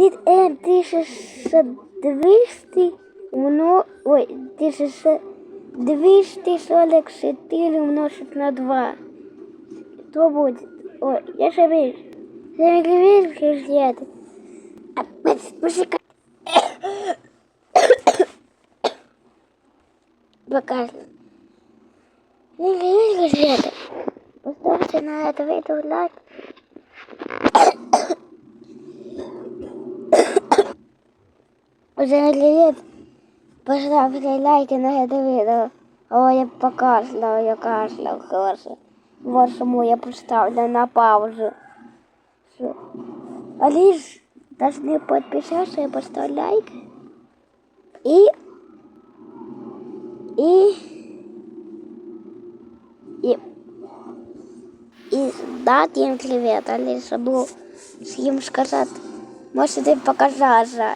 Від М 1200 умно... Ой, 244 умножить на 2. что будет... Ой, я же вижу. Я не верю, что я это. А, Мужика. Показано. Не верю, что это. Поставьте на это видео лайк. Всем привет! Поставьте лайки на это видео. О, я покашлял, я кашлял, хорошо. Вот почему я поставлю на паузу. Все. А должны подписаться и поставить лайк. И... И... И... И дать им привет, Алиса, был с ним сказать, может, ты показаться.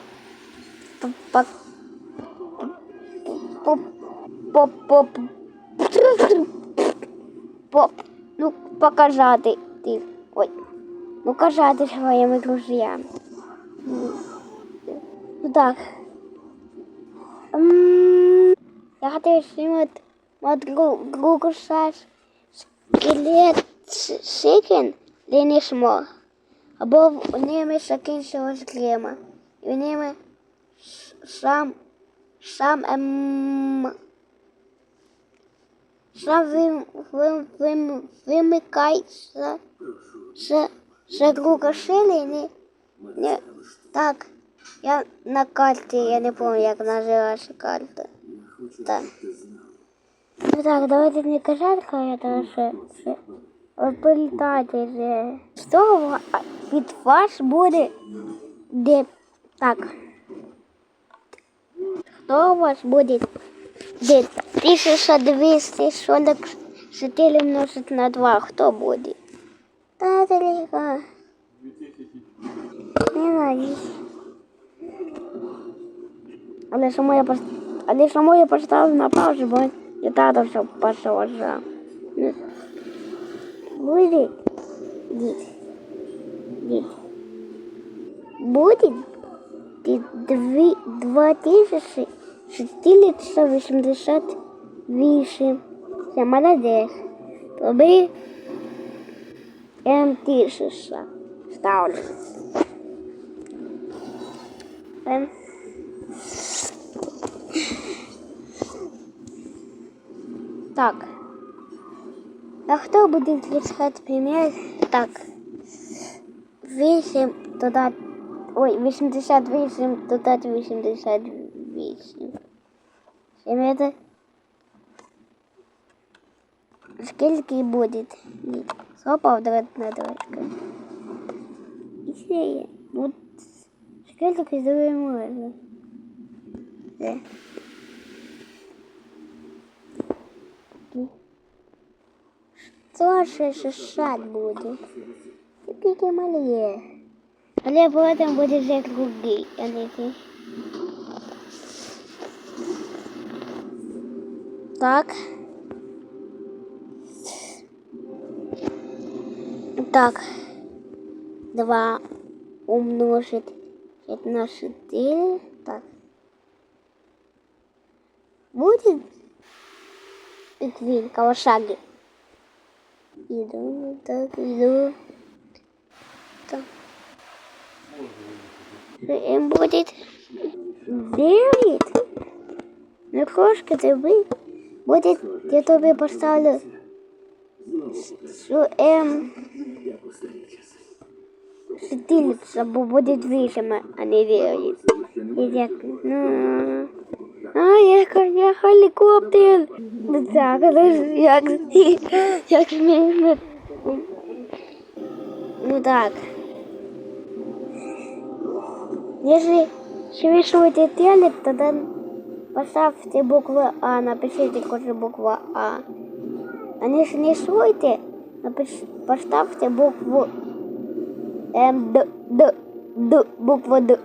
Ну, показати ты, Ой. Ну показати своїми друзям. Ну так. М-м-м. Я хотел снимать вот Google Search скелет сикен, де не смог. Або в ними закінчилась грима. І у ними сам сам эм сам вим, вим, вим, вимикай з, з, з друга шилі. Не, не, так, я на карте я не пам'ятаю, як називається карта. Так. Ну так, давайте не кожатка, я тому що політати вже. З того ваш будет где так что у вас будет 1244 умножить на 2, кто будет? Да, далеко. Не надеюсь. Але чому я пост... Але я поставив на паузу, бо я тато все пошел вже. Ну, Буде? Дід. Дід. Буде? Дві... Два тисячі 6388. Я молодец, Тобі М тишеша. Ставлю. М. Так. А хто буде відключати пример? Так. 8 додати... Ой, 88 додати 88 ребята. Скільки буде? Ні. Сопа одна дочка. І сіє. Будь скільки здоров'я можна. Де? Що ще шишать буде? Скільки маліє. Але потім буде вже круги, а не ти. так. Так. 2 умножить на 4. Так. Будет великого шага. Иду, так, иду. Так. И будет 9. Ну, кошка, ты был. Буде я тобі поставлю ем світильник, бо буде вісім, а не вірить. Як, ну, а, як я гелікоптер. Так, як, як мені, ну так. Если еще вышел этот тогда Поставьте букву А, напишите кожу буква А. А не, не шуйте, напиш... поставте букву М, Д, Д, Д, буква Д.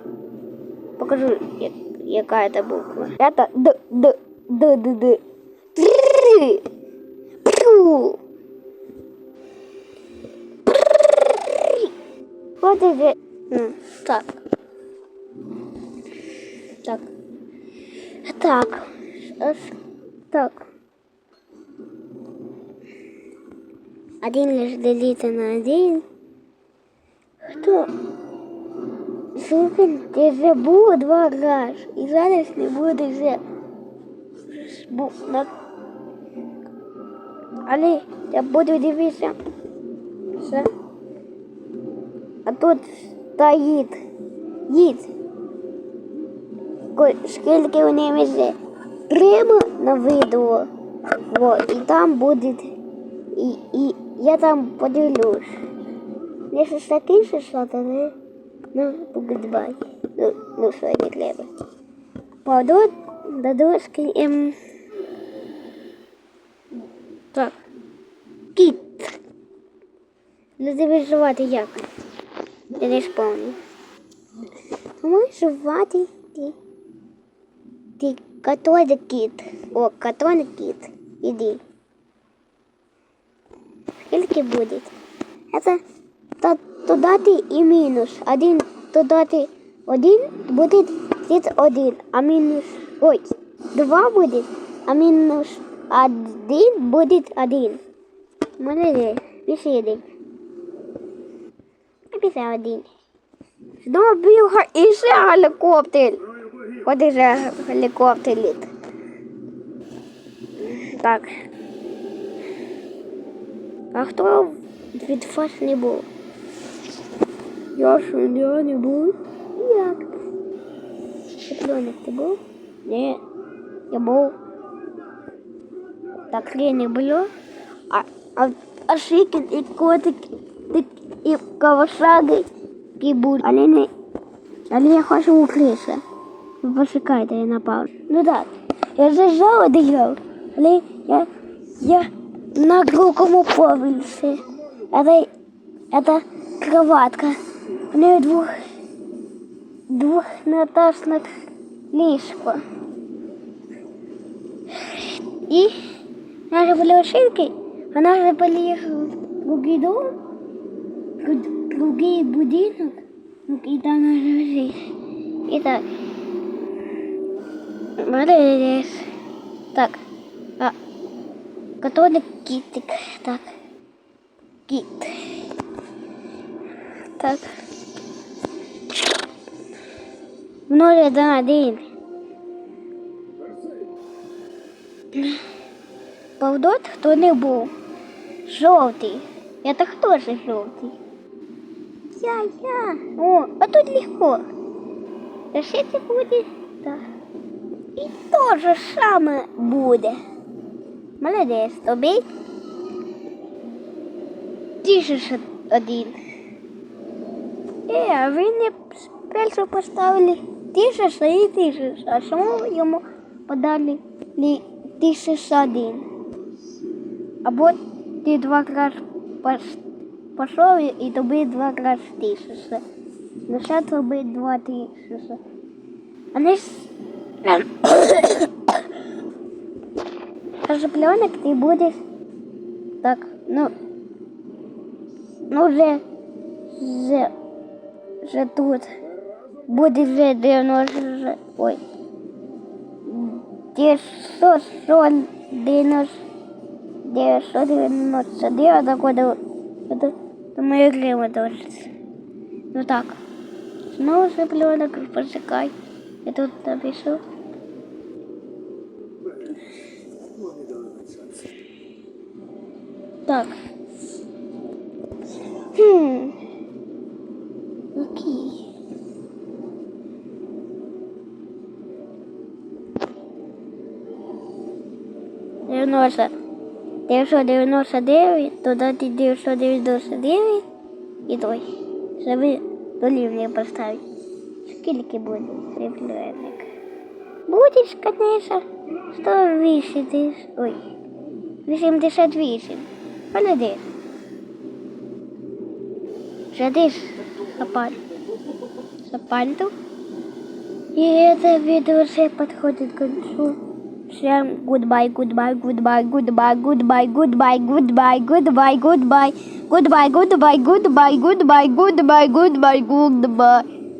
Покажу, я, яка это буква. Это Д, Д, Д, Д, Д. Вот это. Так. Так. Так. Ось Так. Один лишь делится на один. Хто? Слухай, ти вже був два рази. І зараз не буде вже. Бу- на- Але я буду дивитися. Все. А тут стоїть. Їд. Скільки неї вже прямо на відео. Вот, і там буде. І, і я там поділюсь. Якщо ж такий ще що, то не, ну, goodbye. Ну, ну що не треба. Пойду до дошки. Ем... Так. Кіт. Не жувати як? Я не спомню. Можеш жувати ти. Ти католик кіт. О, католик кіт. Іди. Скільки буде? Это то, додати і мінус. Один додати один буде кіт один, а мінус. Ой, два буде, а мінус один буде один. Молодець, пиши один. Написав один. Знову біг і ще гелікоптер. От і же гелікоптер літ. Так. А хто від вас не був? Я що я не був? Як? Петроник, ти був? Ні. Я був. Так я не було. А, а, а Шикін і котик і, і Кавасаги і будуть. Але не. Але я хочу у криси. Ви Почекайте, я напав. Ну так, я заїжджала доїжджав, але я я на другому поверсі. Это, это кроватка. У неї двох двохнатажна ліжко. І на революшинки вона заполігла в другий дом, в другий будинок, ну, і там вона жить. І так молодец. Так, а, католик китик, так. Кіт. Так. Множить на один. Повдот хто не був. Жовтий. Это хто же жовтий? Я, я. О, а тут легко. Решите буде? Так. І то же саме буде. Молодець, тобі тисяча один. Е, а ви не першу поставили тисяча і тисяча. А чому йому подали лі тисяча один? Або ти два рази пішов і тобі два рази тисяча. Ну ще тобі два тисяча. А не ж... Оживленок ти будеш так, ну, ну вже, вже, вже тут. Буде вже 90, вже, ой, 990, 999, так вот, это, это моя грима точится. Ну так, снова оживленок, почекай, я тут напишу. Так. Хм. Окей. Дев'яносто. Дев'ятсот дев'яносто дев'ять, додати дев'ятсот дев'яносто дев'ять і той. Щоб долівня поставити. Скільки буде рівнянник? Будеш, конечно, 180. Ой. 88. Молодець. Жадиш сапаль. Сапальту. И это видео уже подходит к концу. Всем goodbye, goodbye, goodbye, goodbye, goodbye, goodbye, goodbye, goodbye, goodbye, goodbye, goodbye, goodbye, goodbye, goodbye, goodbye, goodbye,